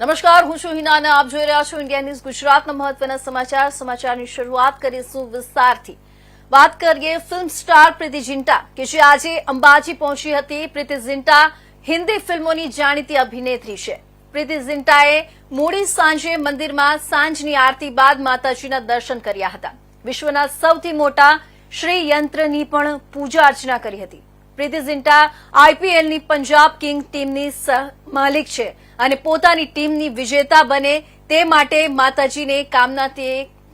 નમસ્કાર, હું છું હિના અને આપ જોઈ રહ્યા છો ઇન્ડિયા ન્યૂઝ ગુજરાતના મહત્વના સમાચાર. સમાચારની શરૂઆત કરીશું વિસ્તારથી વાત કરીએ ફિલ્મ સ્ટાર પ્રીતિ ઝિન્ટા કે જે આજે અંબાજી પહોંચી હતી. પ્રીતિ ઝિન્ટા હિન્દી ફિલ્મોની જાણીતી અભિનેત્રી છે. પ્રીતિ ઝિન્ટાએ મોડી સાંજે મંદિરમાં સાંજની આરતી બાદ માતાજીના દર્શન કર્યા હતા. વિશ્વના સૌથી મોટા શ્રી યંત્રની પણ પૂજા અર્ચના કરી હતી. પ્રીતિ ઝિન્ટા આઈપીએલની પંજાબ કિંગ ટીમની માલિક છે અને પોતાની ટીમની વિજેતા બને તે માટે માતાજીને કામના તે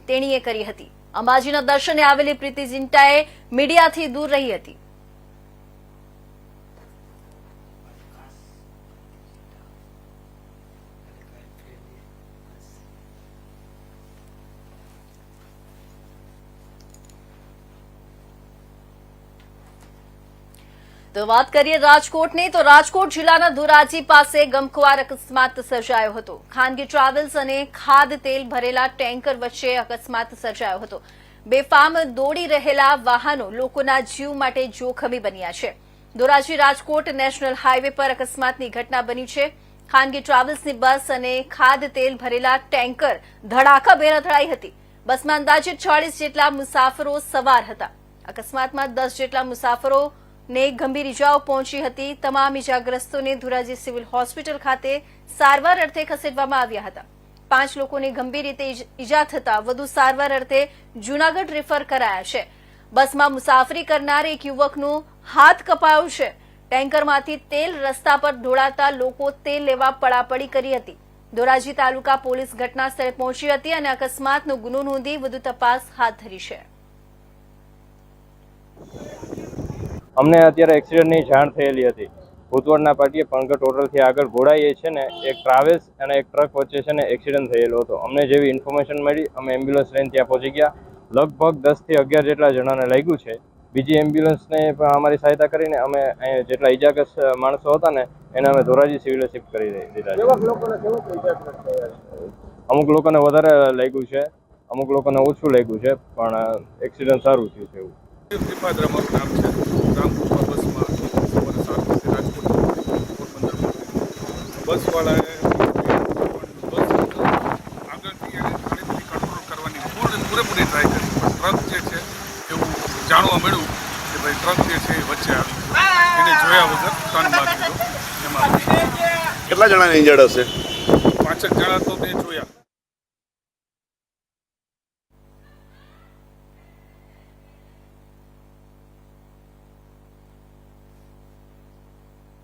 તેણીએ કરી હતી. અંબાજીના દર્શને આવેલી પ્રીતિ ઝિન્ટાએ મીડિયાથી દૂર રહી હતી. તો વાત કરીએ રાજકોટની, તો રાજકોટ જિલ્લાના ધોરાજી પાસે ગમખ્વાર અકસ્માત સર્જાયો હતો. ખાનગી ટ્રાવેલ્સ અને ખાદ તેલ ભરેલા ટેન્કર વચ્ચે અકસ્માત સર્જાયો હતો. બેફામ દોડી રહેલા વાહનો લોકોના જીવ માટે જોખમી બન્યા છે. ધોરાજી રાજકોટ નેશનલ હાઈવે પર અકસ્માતની ઘટના બની છે. ખાનગી ટ્રાવેલ્સની બસ અને ખાદ તેલ ભરેલા ટેન્કર ધડાકાભેર અથડાઈ હતી. બસમાં અંદાજે ચાળીસ જેટલા મુસાફરો સવાર હતા. અકસ્માતમાં દસ જેટલા મુસાફરો ને ગંભીર ઇજાઓ પહોંચી હતી. તમામ ઇજાગ્રસ્તોને ધોરાજી સિવિલ હોસ્પિટલ ખાતે સારવાર અર્થે ખસેડવામાં આવ્યા હતા. પાંચ લોકોને ગંભીર રીતે ઇજ- થતા વધુ સારવાર અર્થે જૂનાગઢ રેફર કરાયા છે. બસમાં મુસાફરી કરનાર એક યુવકનું હાથ કપાયો છે. ટેન્કરમાંથી તેલ રસ્તા પર ઢોળાતા લોકો તેલ લેવા પડાપડી કરી હતી. ધોરાજી તાલુકા પોલીસ ઘટના સ્થળે પહોંચી હતી અને અકસ્માતનો ગુનો નોંધી વધુ તપાસ હાથ ધરી છે. અમને અત્યારે એક્સિડન્ટની જાણ થયેલી હતી. ભૂતવડના પાટીએ પંકજ હોટલથી આગળ ઘોડાઈએ છે ને એક ટ્રાવેલ્સ અને એક ટ્રક વચ્ચે છે ને એક્સિડન્ટ થયેલો હતો. અમને જેવી ઇન્ફોર્મેશન મળી અમે એમ્બ્યુલન્સ લઈને ત્યાં પહોંચી ગયા. લગભગ દસથી અગિયાર જેટલા જણાને લાગ્યું છે. બીજી એમ્બ્યુલન્સને પણ અમારી સહાયતા કરીને અમે અહીંયા જેટલા ઇજાગ્રસ્ત માણસો હતા ને એને અમે ધોરાજી સિવિલે શિફ્ટ કરી દીધા અમુક લોકોને વધારે લાગ્યું છે અમુક લોકોને ઓછું લાગ્યું છે પણ એક્સિડન્ટ સારું થયું છે એવું. ત્રિપાદ અમારું નામ છે. રામકૃપા બસમાં સવારે સાત વાગે રાજકોટ બસવાળાએ બસ આગળથી એને કંટ્રોલ કરવાની પૂર્ણ પૂરેપૂરી ટ્રાય કરી. પણ ટ્રક જે છે એવું જાણવા મળ્યું કે ભાઈ ટ્રક જે છે એ વચ્ચે આવી એને જોયા વગર ટર્ન મારી દીધો. એમાં કેટલા જણાને ઇન્જર્ડ હશે? પાંચેક જણા તો તે જોયા.